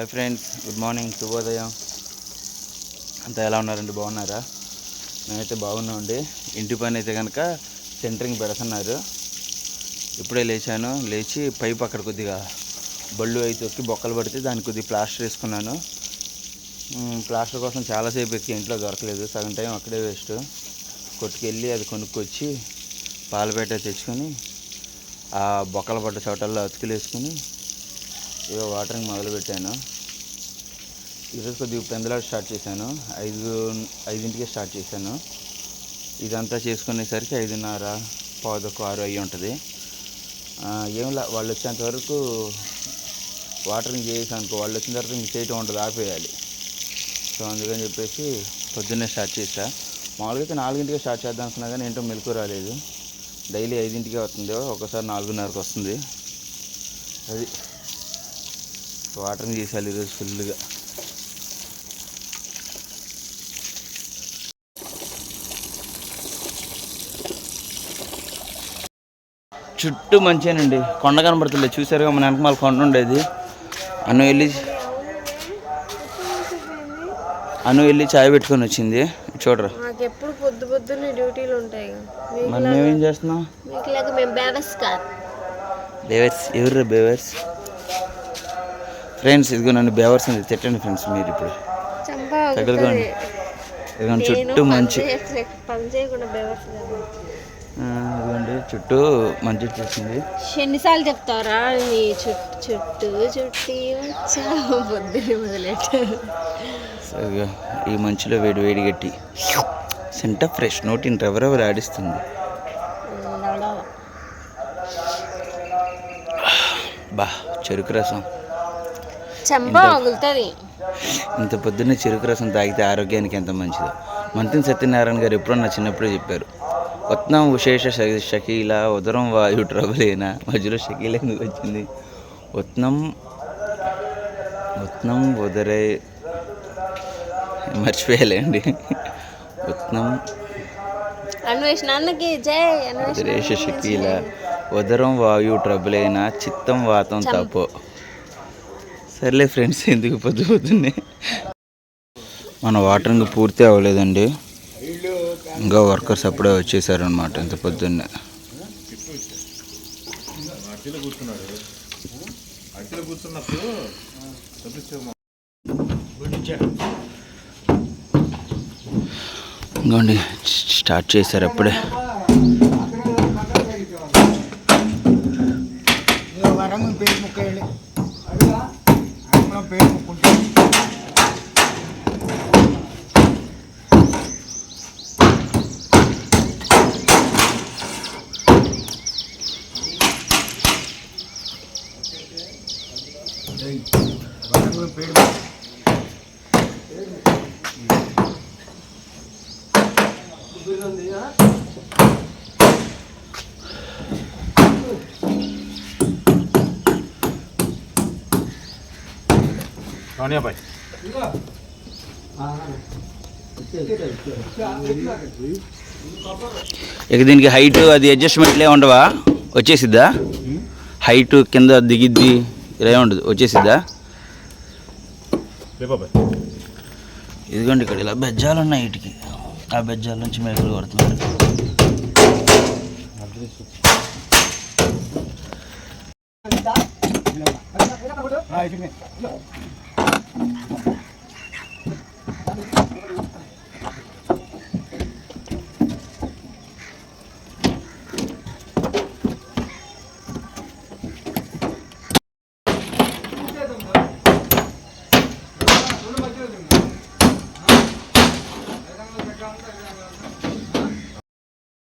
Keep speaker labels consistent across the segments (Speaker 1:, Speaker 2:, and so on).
Speaker 1: Hi friends good morning శుభోదయం అంతా ఎలా ఉన్నారండి? బాగున్నారా? మేమైతే బాగున్నామండి ఇంటి పని అయితే కనుక సెంటరింగ్ పెడుతున్నారు. ఇప్పుడే లేచాను. లేచి పైప్ అక్కడ కొద్దిగా బళ్ళు అయితే తొక్కి బొక్కలు పడితే దానికి కొద్దిగా ప్లాస్టర్ వేసుకున్నాను. ప్లాస్టర్ కోసం చాలాసేపు ఎక్కి ఇంట్లో దొరకలేదు. సగం టైం అక్కడే వేస్ట్. కొట్టుకెళ్ళి అది కొనుక్కొచ్చి పాలపేట తెచ్చుకొని ఆ బొక్కలు పడ్డ చోటల్లో అతుకులు వేసుకొని ఇక వాటరింగ్ మొదలుపెట్టాను. ఈరోజు కొద్దిగా పెందలాడు స్టార్ట్ చేశాను. ఐదు ఐదింటికే స్టార్ట్ చేశాను. ఇదంతా చేసుకునేసరికి ఐదున్నర పావుదొక్క ఆరు అయ్యి ఉంటుంది. ఏం వాళ్ళు వచ్చేంత వరకు వాటరింగ్ చేసాను అనుకో వాళ్ళు వచ్చిన తర్వాత ఇంక చేయటం ఉంటుంది ఆపేయాలి సో అందుకని చెప్పేసి పొద్దున్నే స్టార్ట్ చేసా మామూలుగా అయితే నాలుగింటికి స్టార్ట్ చేద్దాం అనుకున్నా కానీ ఏంటో మెలకు రాలేదు. డైలీ ఐదింటికే వస్తుంది ఒకసారి నాలుగున్నరకు వస్తుంది. అది వాటరింగ్ చేసేయాలి ఈరోజు ఫుల్గా చుట్టూ మంచిగానండి కొండ కనబడుతుంది చూసారుగా మన వెనకమాల కొండ ఉండేది. అను వెళ్ళి అను వెళ్ళి చాయ్ పెట్టుకొని వచ్చింది. చూడరా.
Speaker 2: మాకు ఎప్పుడు పొద్దు పొద్దున్నే డ్యూటీలు ఉంటాయి.
Speaker 1: మరి మేమేం చేస్తున్నాం? బేవర్స్ ఎవరు బేవర్స్? ఫ్రెండ్స్ ఇదిగో నన్ను బేవర్స్ అని తిట్టండి ఫ్రెండ్స్ మీరు ఇప్పుడు. తగులుకోండి చుట్టూ మంచి. ఇదిగోండి చుట్టూ మంచి వచ్చేసింది.
Speaker 2: ఎన్నిసార్లు చెప్తారా నీ చుట్టూ చుట్టూ చుట్టి వచ్చా
Speaker 1: ఈ మంచులో వేడి వేడి గట్టి. సెంట ఫ్రెష్ నోటిని రెవరెవరు ఆడిస్తుంది. బా చెరుకు రసం.
Speaker 2: చంప
Speaker 1: ఇంత పొద్దున్నే చెరుకు రసం తాగితే ఆరోగ్యానికి ఎంత మంచిదో. మంత్రి సత్యనారాయణ గారు ఎప్పుడో నా చిన్నప్పుడే చెప్పారు. ఉత్నం విశేష షకీల ఉదరం వాయు ట్రబులేనా? మధ్యలో షకీల ఎందుకు వచ్చింది? ఉత్నం ఉత్నం ఉదరే మర్చిపోయాలండి. ఉత్నం
Speaker 2: జై
Speaker 1: ఉదరేష షకీల ఉదరం వాయు ట్రబులైనా? చిత్తం వాతం తపో సర్లే ఫ్రెండ్స్ ఎందుకు పొద్దు పొద్దున్నే? మన వాటరింగ్ పూర్తి అవ్వలేదండి. ఇంకా వర్కర్స్ అప్పుడే వచ్చేసారు అనమాట ఇంత పొద్దున్నే. ఇంకోండి స్టార్ట్ చేశారు అప్పుడే. ఇక దీనికి హైట్ అది అడ్జస్ట్మెంట్లే ఉండవా? వచ్చేసిద్దా? హైట్ కింద దిగిద్ది ఇలా ఉండదు వచ్చేసిద్దా? ఇదిగోండి ఇక్కడ ఇలా బెజ్జాలు ఉన్నాయి వీటికి ఆ బెజ్జాల నుంచి మేకలు కొడుతున్నారు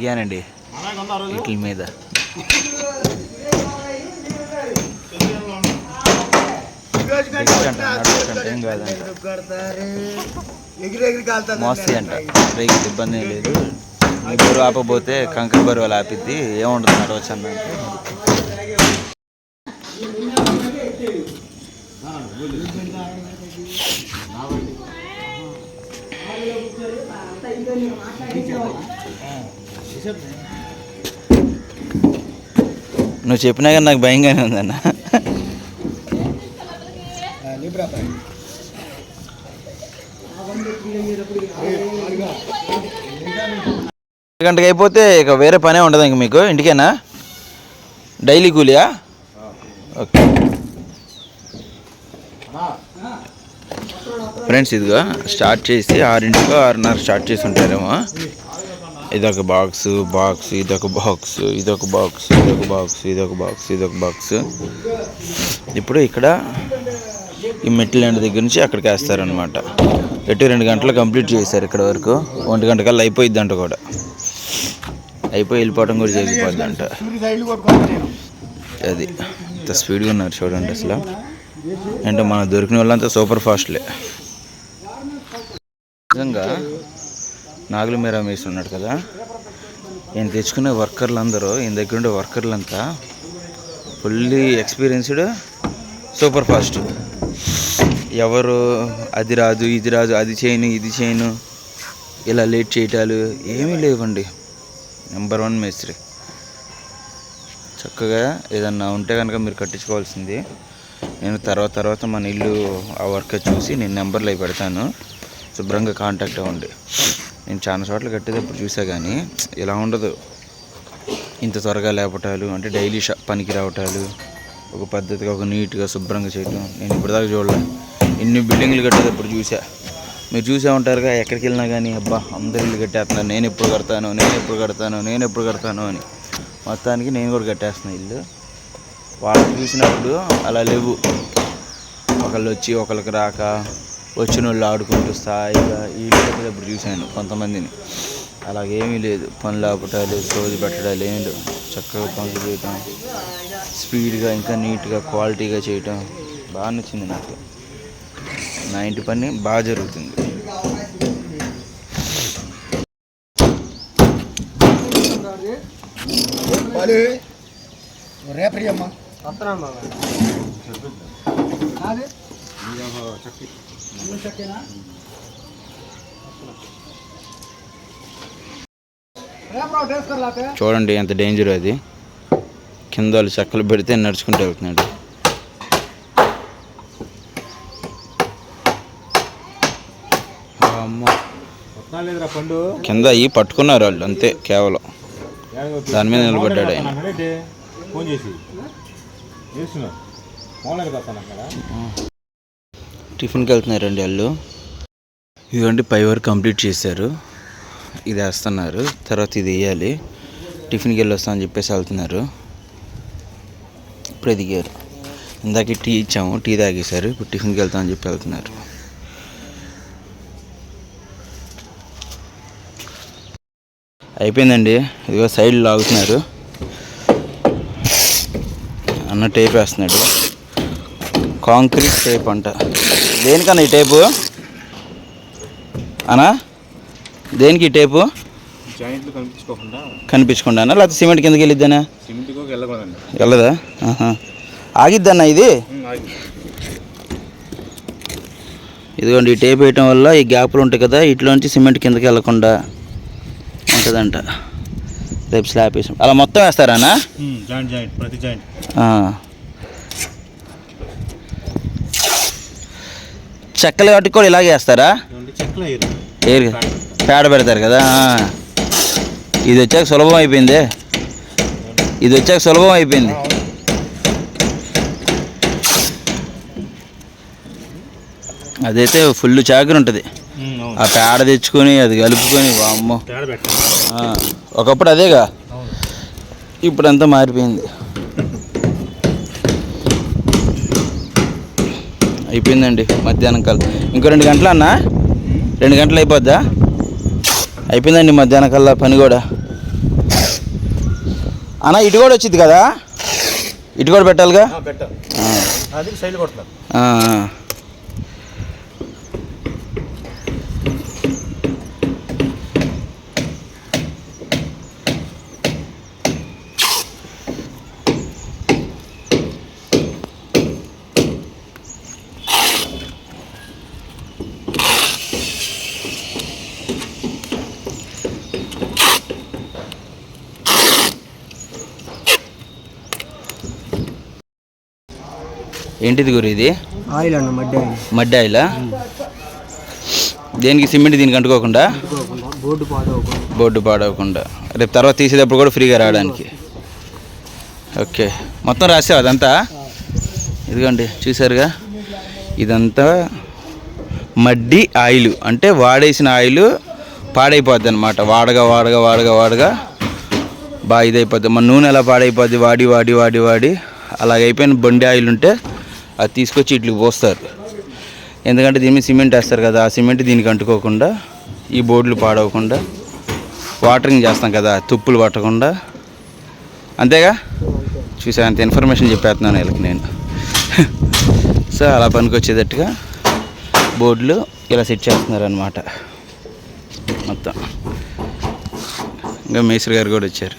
Speaker 1: దిగానండి వీటి మీద. దిగొచ్చంట, ఏం కాదంట.
Speaker 3: ఎగిరి
Speaker 1: అంట. బ్రేక్ ఇబ్బంది ఏం లేదు. ఈ బరువు ఆపబోతే కంకర బరువు అలా ఆపిద్ది. ఏముండదు నడవచ్చు అన్న నువ్వు చెప్పినా కానీ నాకు భయంగానే ఉందన్న గంటకి అయిపోతే ఇక వేరే పనే ఉండదు ఇంక మీకు. ఇంటికేనా? డైలీ కూలియా? ఓకే. ఫ్రెండ్స్ ఇదిగో స్టార్ట్ చేసి ఆరింటికో ఆరున్నర స్టార్ట్ చేసి ఉంటారేమో. ఇదొక బాక్స్ బాక్స్ ఇదొక బాక్స్ ఇదొక బాక్స్ ఇదొక బాక్స్ ఇదొక బాక్స్ ఇదొక బాక్స్. ఇప్పుడు ఇక్కడ ఈ మెట్ల ఎండ దగ్గర నుంచి అక్కడికి వేస్తారనమాట ఎటు రెండు గంటలు కంప్లీట్ చేశారు ఇక్కడ వరకు. ఒంటి గంట కల్లా అయిపోయింది అంట కూడా. అయిపోయి వెళ్ళిపోవడం కూడా జరిగిపోద్ది అంట అది ఇంత స్పీడ్గా ఉన్నారు చూడండి అసలు. అంటే మనం దొరికిన వాళ్ళంతా సూపర్ ఫాస్ట్లే నిజంగా నాగుల మీద రమేష్ ఉన్నాడు కదా. ఈయన తెచ్చుకునే వర్కర్లు అందరూ ఈయన దగ్గర ఉండే వర్కర్లంతా ఫుల్లీ ఎక్స్పీరియన్స్డ్ సూపర్ ఫాస్ట్ ఎవరు అది రాదు ఇది రాదు అది చేయను ఇది చేయను ఇలా లేట్ చేయటాలు ఏమీ లేవండి. నెంబర్ వన్ మేస్త్రి. చక్కగా ఏదన్నా ఉంటే కనుక మీరు కట్టించుకోవాల్సింది. నేను తర్వాత తర్వాత మన ఇల్లు ఆ వర్క్ చూసి నేను నెంబర్లు అవి పెడతాను. శుభ్రంగా కాంటాక్ట్ అవ్వండి. నేను చాలా చోట్ల కట్టేటప్పుడు చూసా కానీ ఇలా ఉండదు. ఇంత త్వరగా లేపటాలు అంటే డైలీ షా పనికి రావటాలు ఒక పద్ధతిగా ఒక నీట్గా శుభ్రంగా చేయటం నేను ఇప్పటిదాకా చూడలే. ఎన్ని బిల్డింగ్లు కట్టేటప్పుడు చూసా. మీరు చూసే ఉంటారుగా ఎక్కడికి వెళ్ళినా కానీ అబ్బా అందరు ఇల్లు కట్టేస్తున్నారు. నేను ఎప్పుడు కడతాను నేను ఎప్పుడు కడతాను నేను ఎప్పుడు కడతాను అని. మొత్తానికి నేను కూడా కట్టేస్తున్నా ఇల్లు. వాళ్ళు చూసినప్పుడు అలా లేవు. ఒకళ్ళు వచ్చి ఒకళ్ళకి రాక వచ్చిన వాళ్ళు ఆడుకుంటూ స్థాయిగా ఈ కట్టేటప్పుడు చూశాను కొంతమందిని. అలాగేమీ లేదు. పనులు ఆపటాలు సోది పెట్టడాలు ఏమీ లేవు చక్కగా పనులు చేయటం స్పీడ్గా ఇంకా నీట్గా క్వాలిటీగా చేయటం బాగా నచ్చింది నాకు. నా ఇంటి పని బాగా జరుగుతుంది.
Speaker 3: రేపటి అమ్మా. నాది?
Speaker 1: చూడండి ఎంత డేంజర్ అది. కింద వాళ్ళు చెక్కలు పెడితే నడుచుకుంటూ వెళ్తున్నాడు. అమ్మ.
Speaker 4: లేదురా పండు.
Speaker 1: కింద అయ్యి పట్టుకున్నారు వాళ్ళు అంతే కేవలం. దాని మీద నిలబడ్డాడు ఆయన.
Speaker 4: అంటే ఫోన్ చేసి చేస్తున్నా ఫోన్లోకి వస్తాను అక్కడ
Speaker 1: టిఫిన్కి వెళ్తున్నారండి వాళ్ళు. ఇదిగోండి పై వరకు కంప్లీట్ చేశారు. ఇది వేస్తున్నారు. తర్వాత ఇది వేయాలి. టిఫిన్కి వెళ్ళి వస్తామని చెప్పేసి వెళ్తున్నారు. ఇప్పుడు ఎదిగారు ఇందాక టీ ఇచ్చాము. టీ తాగేశారు. ఇప్పుడు టిఫిన్కి వెళ్తామని చెప్పి వెళ్తున్నారు. అయిపోయిందండి. ఇదిగో సైడ్ లాగుతున్నారు. అన్న టేప్ వేస్తున్నాడు. కాంక్రీట్ టేప్ అంట. దేనికన్నా ఈ టేపు? అనా? దేనికి ఈ టేపు?
Speaker 4: జాయింట్లు కనిపించుకోకుండా.
Speaker 1: కనిపించకుండానా లేకపోతే సిమెంట్ కిందకి వెళ్ళిద్దానా?
Speaker 4: వెళ్ళకూడదండి.
Speaker 1: వెళ్ళదా. ఆగిద్దన్నా ఇది? ఇదిగోండి ఈ టేప్ వేయటం వల్ల ఈ గ్యాపులు ఉంటాయి కదా ఇట్లోంచి సిమెంట్ కిందకి వెళ్ళకుండా ఉంటుందంట. రేపు స్లాబ్ వేసాం. అలా మొత్తం వేస్తారానా?
Speaker 4: జాయింట్ జాయింట్ ప్రతి జాయింట్.
Speaker 1: చెక్కలు వాటికి కూడా ఇలాగే వేస్తారా? ఏరు పేడ. పెడతారు కదా. ఇది వచ్చాక సులభం అయిపోయింది. ఇది వచ్చాక సులభం అయిపోయింది. అదైతే ఫుల్ చాకరి ఉంటుంది. ఆ పేడ తెచ్చుకొని అది కలుపుకొని ఆ, ఒకప్పుడు అదేగా.
Speaker 4: అవును.
Speaker 1: ఇప్పుడు అంతా మారిపోయింది. అయిపోయిందండి మధ్యాహ్నం కల్లా. ఇంకో రెండు గంటలు అన్నా? రెండు గంటలు అయిపోద్దా? అయిపోయిందండి మధ్యాహ్నం కల్లా పని కూడా. అన్న ఇటు కూడా వచ్చింది కదా? ఇటు కూడా పెట్టాలిగా? ఏంటిది గురు ఇది?
Speaker 3: ఆయిల్ అన్న మడ్డి ఆయిల్.
Speaker 1: మడ్డి ఆయిలా? దేనికి సిమెంట్ దీనికి అంటుకోకుండా?
Speaker 3: బోర్డు పాడవకుండా.
Speaker 1: బోర్డు పాడవకుండా. రేపు తర్వాత తీసేటప్పుడు కూడా ఫ్రీగా రావడానికి. ఓకే. మొత్తం రాసావు అదంతా? ఇదిగోండి చూసారుగా ఇదంతా మడ్డి ఆయిల్. అంటే వాడేసిన ఆయిల్ పాడైపోద్ది అనమాట వాడగా వాడగా వాడగా వాడగా బాగా ఇదైపోద్ది. మన నూనె ఎలా పాడైపోద్ది? వాడి వాడి వాడి వాడి. అలాగైపోయిన బండి ఆయిల్ ఉంటే అది తీసుకొచ్చి ఇట్లా పోస్తారు. ఎందుకంటే దీని మీద సిమెంట్ వేస్తారు కదా ఆ సిమెంట్ దీనికి అంటుకోకుండా ఈ బోర్డులు పాడవకుండా వాటరింగ్ చేస్తాం కదా తుప్పులు పట్టకుండా. అంతేగా? చూసా అంత ఇన్ఫర్మేషన్ చెప్పేస్తున్నాను వీళ్ళకి నేను. సో అలా పనికి వచ్చేటట్టుగా బోర్డులు ఇలా సెట్ చేస్తున్నారు అనమాట మొత్తం. ఇంకా మేస్త్రి గారు కూడా వచ్చారు.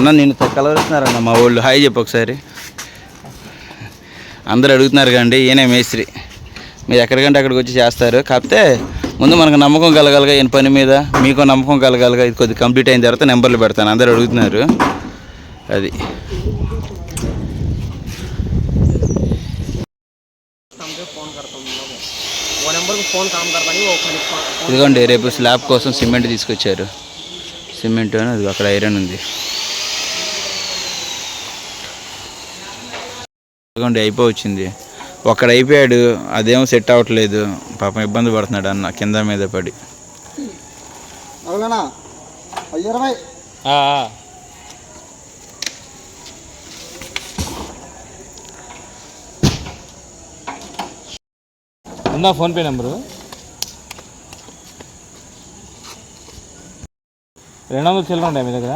Speaker 1: అన్న నేను కలవరుస్తున్నారన్న మా వాళ్ళు. హాయ్ చెప్పు ఒకసారి. అందరు అడుగుతున్నారు కండి ఈయనే మేస్త్రి. మీరు ఎక్కడికంటే అక్కడికి వచ్చి చేస్తారు? కాకపోతే ముందు మనకు నమ్మకం కలగాలిగా ఈయన పని మీద. మీకు నమ్మకం కలగాలిగా ఇది కొద్దిగా కంప్లీట్ అయిన తర్వాత నెంబర్లు పెడతాను. అందరు అడుగుతున్నారు. అది. ఇదిగోండి రేపు స్లాబ్ కోసం సిమెంట్ తీసుకొచ్చారు. సిమెంట్ అని అది అక్కడ ఐరన్ ఉంది. ఇదిగోండి అయిపోవచ్చింది. ఒక్కడ అయిపోయాడు అదేమో సెట్ అవ్వట్లేదు. పాపం ఇబ్బంది పడుతున్నాడు అన్న కింద మీద పడి.
Speaker 4: ఉందా ఫోన్పే నెంబరు? రెండు వందలు చిల్లర ఉంటాయి మీ దగ్గర?